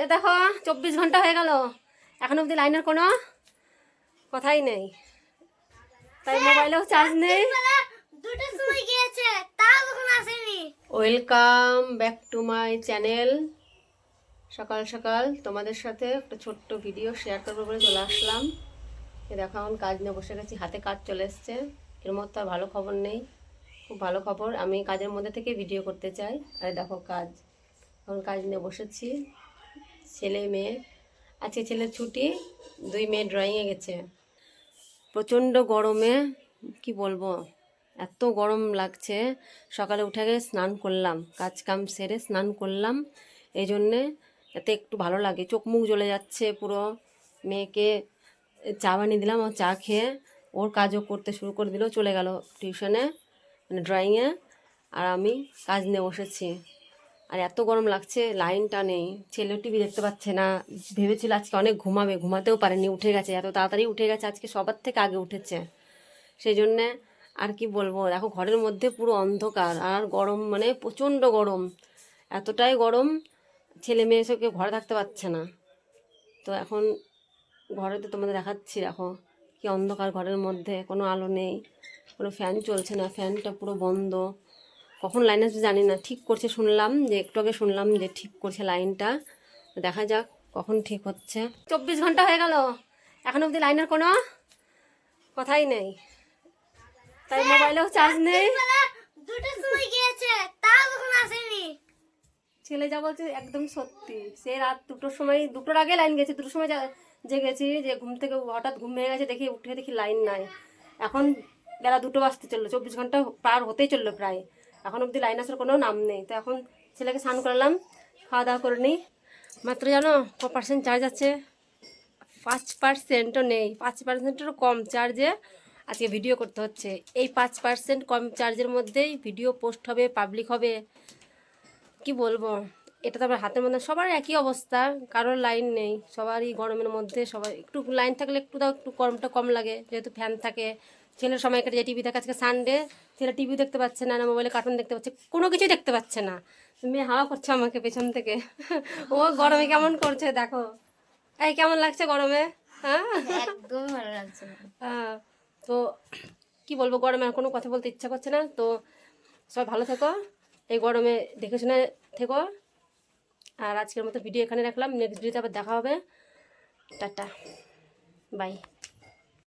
এ দেখো চব্বিশ ঘণ্টা হয়ে গেল। এখন অবধি লাইনের কোনো কথাই নেই। তাই মোবাইলেও চার্জ নেই। Welcome back to my channel সকাল সকাল তোমাদের সাথে একটা ছোট্ট ভিডিও শেয়ার করব বলে চলে আসলাম। এ দেখো এখন কাজ নিয়ে বসে গেছি হাতে কাজ চলে এসছে। এর মধ্যে আর ভালো খবর নেই। খুব ভালো খবর। আমি কাজের মধ্যে থেকে ভিডিও করতে চাই। আর দেখো কাজ। এখন কাজ নিয়ে বসেছি। ছেলে মেয়ে। আজকে ছেলের ছুটি, দুই মেয়ে ড্রয়িংয়ে গেছে। প্রচণ্ড গরমে, কি বলব, এত গরম লাগছে। সকালে উঠে গিয়ে স্নান করলাম, কাজ কাম সেরে স্নান করলাম। এই জন্যে যাতে একটু ভালো লাগে। চোখ মুখ জ্বলে যাচ্ছে পুরো। মেয়েকে চা বানিয়ে দিলাম, ও চা খেয়ে ওর কাজও করতে শুরু করে দিল, চলে গেল টিউশনে মানে ড্রয়িংয়ে আর আমি কাজ নিয়ে বসেছি। আর এত গরম লাগছে, লাইনটা নেই। ছেলে টিভি দেখতে পাচ্ছে না। ভেবেছিল আজকে অনেক ঘুমাবে, ঘুমাতেও পারেনি, উঠে গেছে। এত তাড়াতাড়ি উঠে গেছে, আজকে সবার থেকে আগে উঠেছে। সেই জন্যে আর কি বলব, দেখো ঘরের মধ্যে পুরো অন্ধকার, আর গরম মানে প্রচণ্ড গরম। এতটাই গরম, ছেলে মেয়ে সব কেউ ঘরে থাকতে পারছে না। তো এখন ঘরে তো তোমাদের দেখাচ্ছি, দেখো কি অন্ধকার ঘরের মধ্যে, কোনো আলো নেই। কোনো ফ্যান চলছে না ফ্যানটা পুরো বন্ধ। কখন লাইন আসবে জানি না ঠিক করছে শুনলাম যে একটু আগে শুনলাম যে ঠিক করছে লাইনটা দেখা যাক কখন ঠিক হচ্ছে। চব্বিশ ঘণ্টা হয়ে গেল এখন অবধি লাইনের কোনো কথাই নেই। তাই মোবাইলেও চার্জ নেই। ছেলে যা বলছে একদম সত্যি সে রাত দুটোর সময় দুটোর আগে লাইন গেছে দুটোর সময় যা- জেগেছি যে ঘুম থেকে হঠাৎ ঘুম ভেঙে গেছে দেখি উঠে দেখি লাইন নাই। এখন বেলা দুটো বাজতে চলল চব্বিশ ঘণ্টা পার হতেই চলল প্রায়। এখন অব্দি লাইন আসার কোনো নাম নেই। তো এখন ছেলেকে স্নান করালাম, খাওয়া দাওয়া করে নিই। মাত্র জানো ক পার্সেন্ট চার্জ আছে? পাঁচ পার্সেন্টও নেই। পাঁচ পার্সেন্টেরও কম চার্জে আজকে ভিডিও করতে হচ্ছে। এই পাঁচ পার্সেন্ট কম চার্জের মধ্যেই ভিডিও পোস্ট হবে পাবলিক হবে। কি বলব? এটা তো আমার হাতের মধ্যে সবার একই অবস্থা কারোর লাইন নেই সবারই গরমের মধ্যে সবাই একটু লাইন থাকলে একটু তাও একটু গরমটা কম লাগে যেহেতু ফ্যান থাকে ছেলের সময় কেটে যায় টিভি থাকে আজকে সানডে ছেলে টিভি দেখতে পাচ্ছে না না মোবাইলে কার্টুন দেখতে পাচ্ছে কোনো কিছুই দেখতে পাচ্ছে না। মেয়ে হাওয়া করছে আমাকে পেছন থেকে। ও গরমে কেমন করছে দেখো। এই কেমন লাগছে গরমে? হ্যাঁ? একদম ভালো লাগছে হ্যাঁ, তো কি বলব গরমে আর কোনো কথা বলতে ইচ্ছা করছে না তো সবাই ভালো থেকো এই গরমে দেখে শুনে থেকো। আর আজকের মতো ভিডিও এখানে রাখলাম। নেক্সট ভিডিওতে আবার দেখা হবে। টাটা। বাই